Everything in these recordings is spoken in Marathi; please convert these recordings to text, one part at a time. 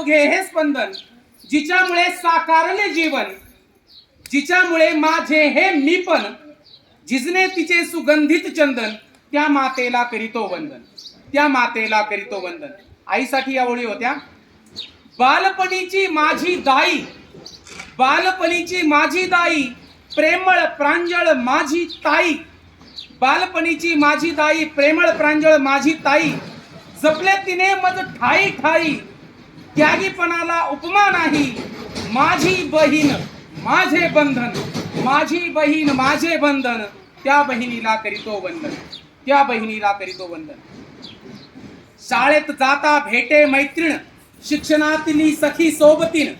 अवघे हे स्पंदन. जिच्यामुळे साकारले जीवन जिच्यामुळे माझे हे मीपण जिजने तिचे सुगंधित चंदन त्या मातेला करीतो वंदन. त्या मातेला करीतो वंदन. आईसाठी या ओळी होत्या. बालपणीची माझी दाई बालपणीची माझी दाई प्रेमळ प्रांजळ माझी ताई बालपणीची माझी दाई प्रेमळ प्रांजळ माझी ताई जपले तिने मज ठाई ठाई त्यागीपणाला उपमा नाही. माझी बहीण माझे बंधन माझी बहीण माझे बंधन त्या बहिणीला करीतो वंदन. त्या बहिणीला करीतो वंदन. शाळेत जाता भेटे मैत्रीण शिक्षणातली सखी सोबतीन.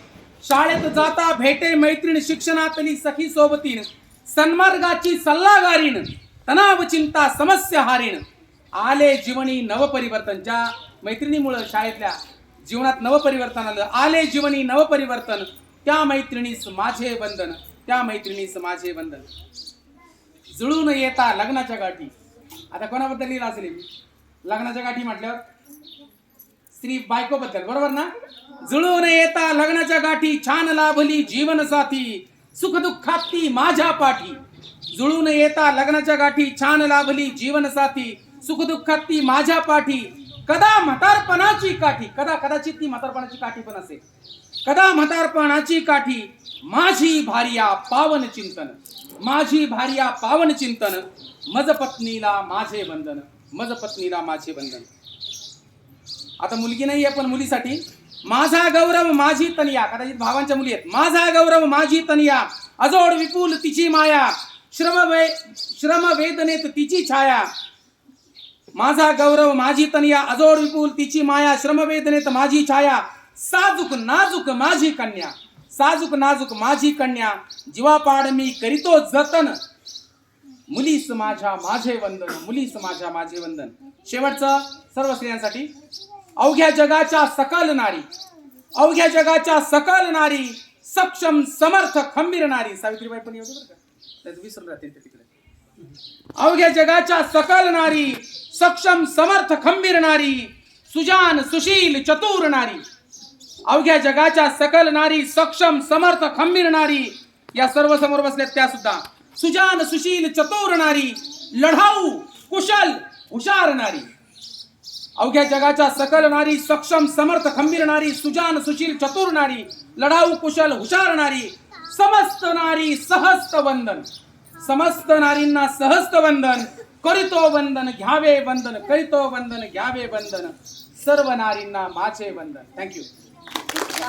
शाळेत जाता भेटे मैत्रीण शिक्षणातली सखी सोबतीन. सन्मार्गाची सल्लागारीण तणाव चिंता समस्या हारीण आले जीवनी नवपरिवर्तन. ज्या मैत्रिणीमुळं शाळेतल्या जीवनात नवपरिवर्तन आलं. आले जीवनी नवपरिवर्तन. त्या मैत्रिणीस माझे बंधन त्या मैत्रिणीस माझे बंधन जुळून येता लग्नाच्या गाठी. आता कोणाबद्दल लिहिलं असेल मी लग्नाच्या गाठी म्हटल्यावर? स्त्री बायकोबद्दल. बरोबर ना? जुळून येता लग्नाच्या गाठी. छान लाभली जीवन साथी सुख दुःखात ती माझ्या पाठी. जुळून येता लग्नाच्या गाठी. छान लाभली जीवन साथी सुख दुःखात ती माझ्या पाठी. कदा म्हातारपणाची काठी कदा कदाचित ती म्हातारपणाची काठी पण असेल. कदा म्हातारपणाची काठी माझी भार्या पावन चिंतन. माझी भार्या पावन चिंतन मज पत्नीला माझे बंधन मज पत्नीला माझे बंधन आता मुलगी नाही आहे पण मुलीसाठी. माझा गौरव माझी तनिया कदाचित भावांच्या मुली आहेत. माझा गौरव माझी तनिया अजोड विपुल तिची माया. श्रम वे श्रम वेदनेत तिची छाया. माझा गौरव माझी तनिया अजोड विपुल तिची माया श्रमवेदनेत माझी छाया. साजूक नाजूक माझी कन्या. साजूक नाजूक माझी कन्या. जीवापाड मी करीतो जतन. मुलीस माझ्या माझे वंदन मुलीस माझ्या माझे वंदन. शेवटचं सर्व स्त्रियांसाठी. अवघ्या जगाच्या सकल नारी. अवघ्या जगाच्या सकल नारी. सक्षम समर्थ खंबीर नारी. सावित्रीबाई पण येऊ बरं का. त्याचं विसरून राहतील ते तिकडे. अवघ्या जगाच्या सकल नारी सक्षम समर्थ खंबीर नारी सुजान सुशील चतुर नारी. अवघ्या जगाच्या सकल नारी सक्षम समर्थ खंबीर नारी या सर्व समोर बसल्यात त्या सुद्धा. सुजान सुशील चतुर नारी लढाऊ कुशल हुशार नारी. अवघ्या जगाच्या सकल नारी सक्षम समर्थ खंबीर नारी सुजान सुशील चतुर नारी लढाऊ कुशल हुशार नारी समस्त नारी सहस्त वंदन. समस्त नारींना सहस्त वंदन करीतो वंदन घ्यावे वंदन करीतो वंदन घ्यावे वंदन. सर्व नारींना माझे वंदन. थँक्यू